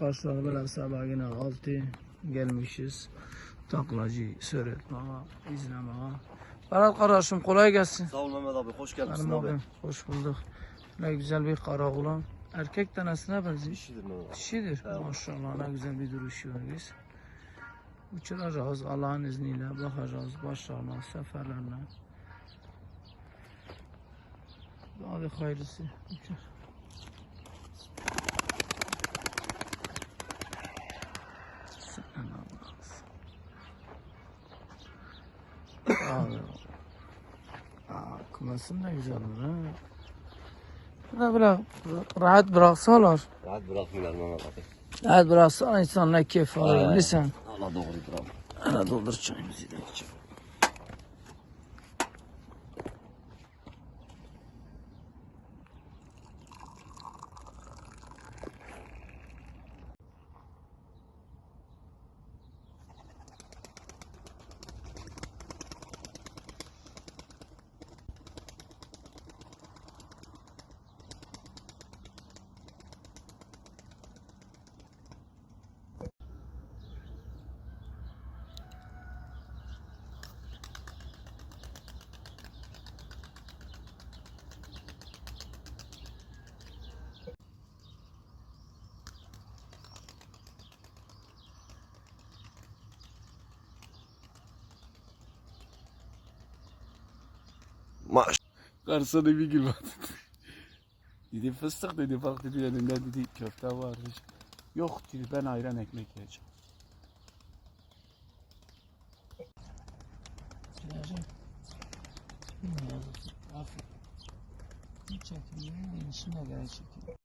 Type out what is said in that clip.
Başlar böyle sabah yine altı gelmişiz. Taklacı seyretmeye, izlemeye. Berat kardeşim kolay gelsin. Sağ ol Mehmet abi, hoş gelmişsin Benim abi. abim hoş bulduk. Ne güzel bir kara oğlan. Erkek tanesine benziyor. İşidir Mehmet abi. Dişidir. Evet. Maşallah ne güzel bir duruşu var biz. Uçuracağız Allah'ın izniyle bakacağız başlarına, seferlerine. Hadi hayırlısı. Uçur. Abi. Aa, da güzel olur ha. Şuna böyle rahat bıraksalar. Rahat bırakmıyorlar Mehmet abi. Rahat bıraksa insanlar keyif alır. Lütfen. Allah doğrudur abi. Ana doldur çayımızı da içelim. Maş. Karşısına bir gül var. dedi fıstık dedi bak dedi önünde dedi köfte var. Yok dedi ben ayran ekmek yiyeceğim. Bilmiyorum. Aferin. Bir çekim. Şimdi gene çekim.